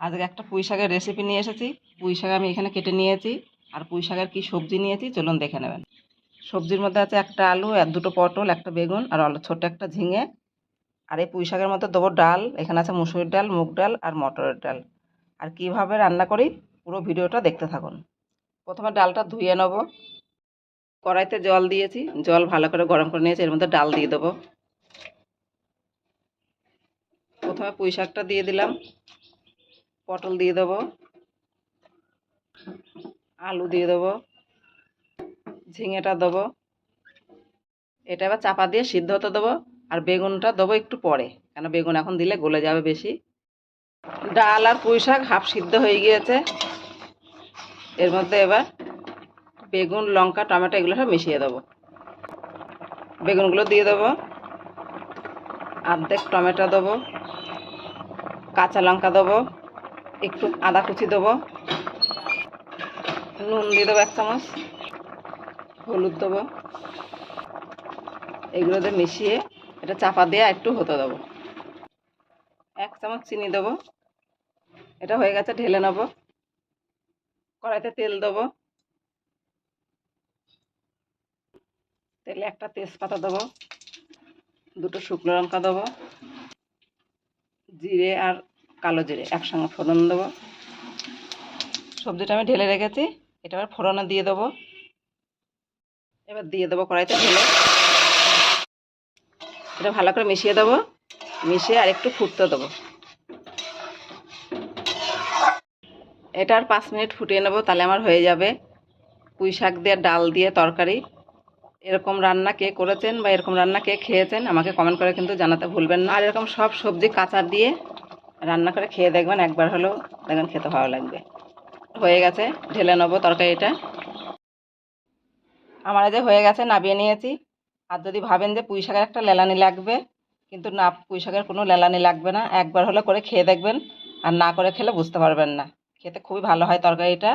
আজকে একটা পুঁই শাকের রেসিপি নিয়ে এসেছি। পুঁই শাক আমি এখানে কেটে নিয়েছি। আর পুঁই শাকের কী সবজি নিয়েছি, চলুন দেখে নেবেন। সবজির মধ্যে আছে একটা আলু আর দুটো পটল, একটা বেগুন, আর ছোট্ট একটা ঝিঙে। আর এই পুঁই শাকের মধ্যে দেবো ডাল। এখানে আছে মুসুরির ডাল, মুগ ডাল, আর মটরের ডাল। আর কীভাবে রান্না করি, পুরো ভিডিওটা দেখতে থাকুন। প্রথমে ডালটা ধুয়ে নেব। কড়াইতে জল দিয়েছি। জল ভালো করে গরম করে নিয়েছি। এর মধ্যে ডাল দিয়ে দেবো। প্রথমে পুঁই শাকটা দিয়ে দিলাম। পটল দিয়ে দেবো, আলু দিয়ে দেবো, ঝিঙেটা দেবো, এটা এবার চাপা দিয়ে সিদ্ধ হতে দেবো, আর বেগুনটা দেবো একটু পরে, কেন বেগুন এখন দিলে গলে যাবে বেশি। ডাল আর পুঁই শাক হাফ সিদ্ধ হয়ে গিয়েছে। এর মধ্যে এবার বেগুন, লঙ্কা, টমেটো এগুলো সব মিশিয়ে দেবো। বেগুনগুলো দিয়ে দেবো অর্ধেক টমেটো দেবো, কাঁচা লঙ্কা দেবো একটু আদা কুচি দেবো। নুন দিয়ে দেবো এক চামচ। হলুদ দেবো। এগুলো দিয়ে মিশিয়ে এটা চাপা দিয়ে একটু হতে দেবো। এক চামচ চিনি দেবো। এটা হয়ে গেছে, ঢেলে নেব। কড়াইতে তেল দেবো। তেলে একটা তেজপাতা দেবো। দুটো শুকনো লঙ্কা দেবো। জিরে আর কালো জিরে একসঙ্গে ফোড়ন দেবো। সবজিটা আমি ঢেলে রেখেছি, এটা আবার ফোড়নে দিয়ে দেবো। এবার দিয়ে দেবো কড়াইতে ঢেলে। এটা ভালো করে মিশিয়ে দেবো, মিশিয়ে আর একটু ফুটতে দেবো। এটা আর পাঁচ মিনিট ফুটিয়ে নেব, তাহলে আমার হয়ে যাবে। পুঁই শাক দিয়ে, ডাল দিয়ে তরকারি। এরকম রান্না কে করেছেন বা এরকম রান্না কে খেয়েছেন আমাকে কমেন্ট করে কিন্তু জানাতে ভুলবেন না। আর এরকম সব সবজি কাঁচা দিয়ে রান্না করে খেয়ে দেখবেন একবার হলেও দেখবেন খেতে ভালো লাগবে। হয়ে গেছে, ঢেলে নেব তরকারিটা। আমার যে হয়ে গেছে, নাবিয়ে নিয়েছি। আর যদি ভাবেন যে পুঁই শাকের একটা লেলানি লাগবে, কিন্তু না, পুঁই শাকের কোনো লেলানি লাগবে না। একবার হলে করে খেয়ে দেখবেন, আর না করে খেলে বুঝতে পারবেন না। খেতে খুবই ভালো হয় তরকারিটা।